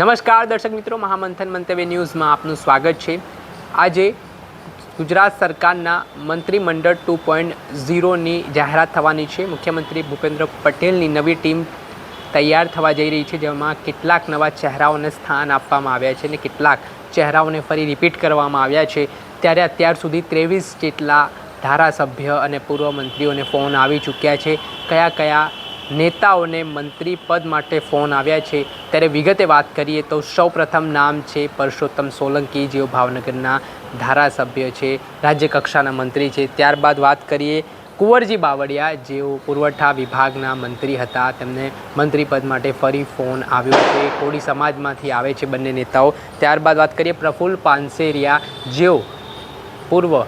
નમસ્કાર દર્શક મિત્રો, મહામંથન મંતવ્ય ન્યૂઝમાં આપનું સ્વાગત છે. આજે ગુજરાત સરકારના મંત્રીમંડળ ટુ પોઈન્ટ ઝીરોની જાહેરાત થવાની છે. મુખ્યમંત્રી ભૂપેન્દ્ર પટેલની નવી ટીમ તૈયાર થવા જઈ રહી છે, જેમાં કેટલાક નવા ચહેરાઓને સ્થાન આપવામાં આવ્યા છે અને કેટલાક ચહેરાઓને ફરી રિપીટ કરવામાં આવ્યા છે. ત્યારે અત્યાર સુધી ત્રેવીસ જેટલા ધારાસભ્ય અને પૂર્વ મંત્રીઓને ફોન આવી ચૂક્યા છે. કયા કયા નેતાઓને મંત્રી પદ માટે ફોન આવ્યા છે. ત્યારે વિગતે વાત કરીએ તો સૌપ્રથમ નામ છે પરસોત્તમ સોલંકી, જેઓ ભાવનગરના ધારાસભ્ય છે રાજ્ય કક્ષાના મંત્રી છે. ત્યારબાદ વાત કરીએ કુંવરજી બાવળિયા, જેઓ પુરવઠા વિભાગના મંત્રી હતા. તેમને મંત્રી પદ માટે ફરી ફોન આવ્યો છે. કોળી સમાજમાંથી આવે છે બંને નેતાઓ. ત્યારબાદ વાત કરીએ પ્રફુલ્લ પાનસેરિયા, જેઓ પૂર્વ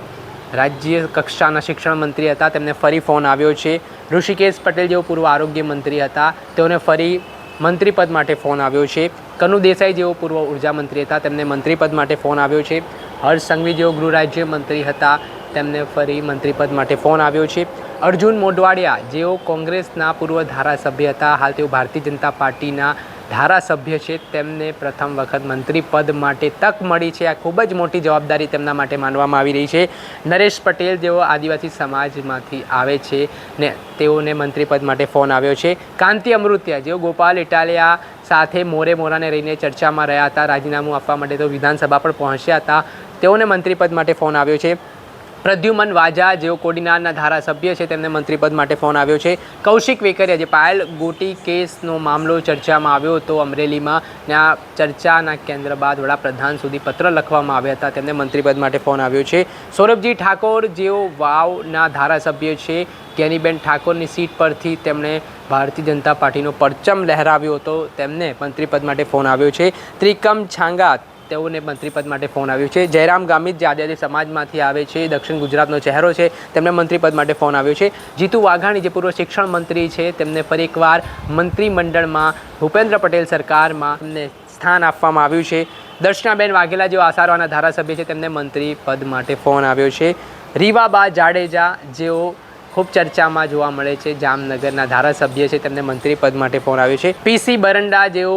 રાજ્ય કક્ષાના શિક્ષણ મંત્રી હતા. તેમને ફરી ફોન આવ્યો છે. ઋષિકેશ પટેલ જેઓ પૂર્વ આરોગ્ય મંત્રી હતા, તેઓને ફરી મંત્રીપદ માટે ફોન આવ્યો છે. કનુ દેસાઈ જેઓ પૂર્વ ઊર્જા મંત્રી હતા, તેમને મંત્રીપદ માટે ફોન આવ્યો છે. હર્ષ સંઘવી જેઓ ગૃહ રાજ્ય મંત્રી હતા, તેમને ફરી મંત્રીપદ માટે ફોન આવ્યો છે. અર્જુન મોઢવાડિયા જેઓ કોંગ્રેસના પૂર્વ ધારાસભ્ય હતા, હાલ તેઓ ભારતીય જનતા પાર્ટીના ધારાસભ્ય છે, તેમને પ્રથમ વખત મંત્રી પદ માટે તક મળી છે. આ ખૂબ જ મોટી જવાબદારી તેમના માટે માનવામાં આવી રહી છે. નરેશ પટેલ જેઓ આદિવાસી સમાજમાંથી આવે છે ને તેઓને મંત્રી પદ માટે ફોન આવ્યો છે. કાંતિ અમૃત્યા જેઓ ગોપાલ ઇટાલિયા સાથે મોરે મોરાને રહીને ચર્ચામાં રહ્યા હતા, રાજીનામું આપવા માટે તો વિધાનસભા પણ પહોંચ્યા હતા, તેઓને મંત્રી પદ માટે ફોન આવ્યો છે. પ્રદ્યુમન વાજા, જેઓ કોડીનારના ધારાસભ્ય છે, તેમને મંત્રીપદ માટે ફોન આવ્યો છે. કૌશિક વેકરિયા, જે પાયલ ગોટી કેસનો મામલો ચર્ચામાં આવ્યો હતો અમરેલીમાં આ ચર્ચાના કેન્દ્ર બાદ વડાપ્રધાન સુધી પત્ર લખવામાં આવ્યા હતા, તેમને મંત્રીપદ માટે ફોન આવ્યો છે. સૌરભજી ઠાકોર, જેઓ વાવના ધારાસભ્ય છે જ્ઞાનીબેન ઠાકોરની સીટ પરથી તેમણે ભારતીય જનતા પાર્ટીનો પરચમ લહેરાવ્યો હતો, તેમને મંત્રીપદ માટે ફોન આવ્યો છે. ત્રિકમ છાંગા તેઓને મંત્રીપદ માટે ફોન આવ્યો છે. જયરામ ગામિત જે આદિવાસી સમાજમાંથી આવે છે, દક્ષિણ ગુજરાતનો ચહેરો છે, તેમને મંત્રીપદ માટે ફોન આવ્યો છે. જીતુ વાઘાણી, જે પૂર્વ શિક્ષણ મંત્રી છે, તેમને ફરી એકવાર મંત્રીમંડળમાં ભૂપેન્દ્ર પટેલ સરકારમાં તેમને સ્થાન આપવામાં આવ્યું છે. દર્શનાબેન વાઘેલા જેઓ આસારવાના ધારાસભ્ય છે, તેમને મંત્રી પદ માટે ફોન આવ્યો છે. રીવાબા જાડેજા, જેઓ ખૂબ ચર્ચામાં જોવા મળે છે, જામનગરના ધારાસભ્ય છે, તેમને મંત્રી પદ માટે ફોન આવ્યો છે. પીસી બરંડા, જેઓ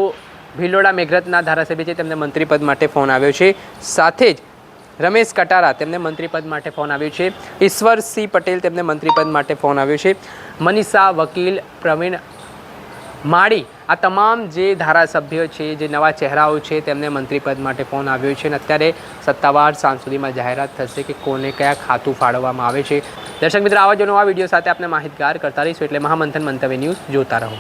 ભિલોડા મેઘરતના ધારાસભ્ય છે, તેમને મંત્રીપદ માટે ફોન આવ્યો છે. સાથે જ રમેશ કટારા તેમને મંત્રીપદ માટે ફોન આવ્યો છે. ઈશ્વરસિંહ પટેલ તેમને મંત્રીપદ માટે ફોન આવ્યો છે. મનીષા, વકીલ, પ્રવીણ માળી આ તમામ જે ધારાસભ્યો છે, જે નવા ચહેરાઓ છે, તેમને મંત્રીપદ માટે ફોન આવ્યો છે અને અત્યારે સત્તાવાર સાંજ સુધીમાં જાહેરાત થશે કે કોને કયા ખાતું ફાળવવામાં આવે છે. દર્શક મિત્રો, આવા જ નવા વીડિયો સાથે આપણે માહિતગાર કરતા રહીશું. એટલે મહામંથન મંતવ્ય ન્યૂઝ જોતા રહો.